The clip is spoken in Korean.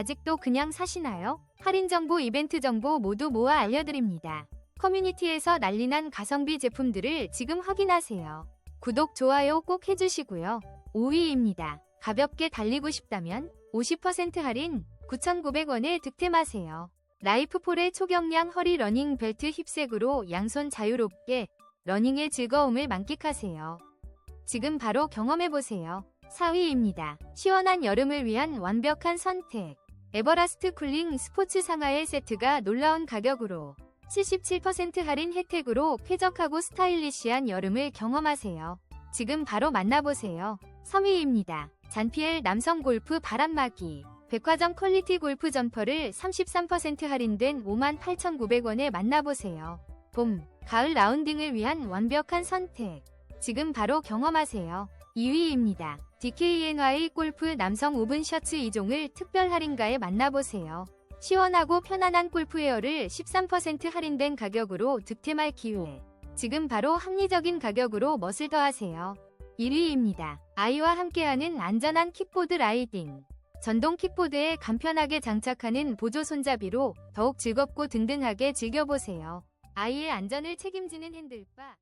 아직도 그냥 사시나요? 할인 정보, 이벤트 정보 모두 모아 알려드립니다. 커뮤니티에서 난리난 가성비 제품들을 지금 확인하세요. 구독, 좋아요 꼭 해주시고요. 5위입니다. 가볍게 달리고 싶다면 50% 할인 9,900원에 득템하세요. 라이프폴의 초경량 허리 러닝 벨트 힙색으로 양손 자유롭게 러닝의 즐거움을 만끽하세요. 지금 바로 경험해보세요. 4위입니다. 시원한 여름을 위한 완벽한 선택. 에버라스트 쿨링 스포츠 상하의 세트가 놀라운 가격으로 77% 할인 혜택으로 쾌적하고 스타일리시한 여름을 경험하세요. 지금 바로 만나보세요. 3위입니다. 잔피엘 남성 골프 바람막이. 백화점 퀄리티 골프 점퍼를 33% 할인된 58,900원에 만나보세요. 봄, 가을 라운딩을 위한 완벽한 선택. 지금 바로 경험하세요. 2위입니다. DKNY 골프 남성 오븐 셔츠 2종을 특별 할인가에 만나보세요. 시원하고 편안한 골프웨어를 13% 할인된 가격으로 득템할 기회. 지금 바로 합리적인 가격으로 멋을 더하세요. 1위입니다. 아이와 함께하는 안전한 킥보드 라이딩. 전동 킥보드에 간편하게 장착하는 보조 손잡이로 더욱 즐겁고 든든하게 즐겨보세요. 아이의 안전을 책임지는 핸들바.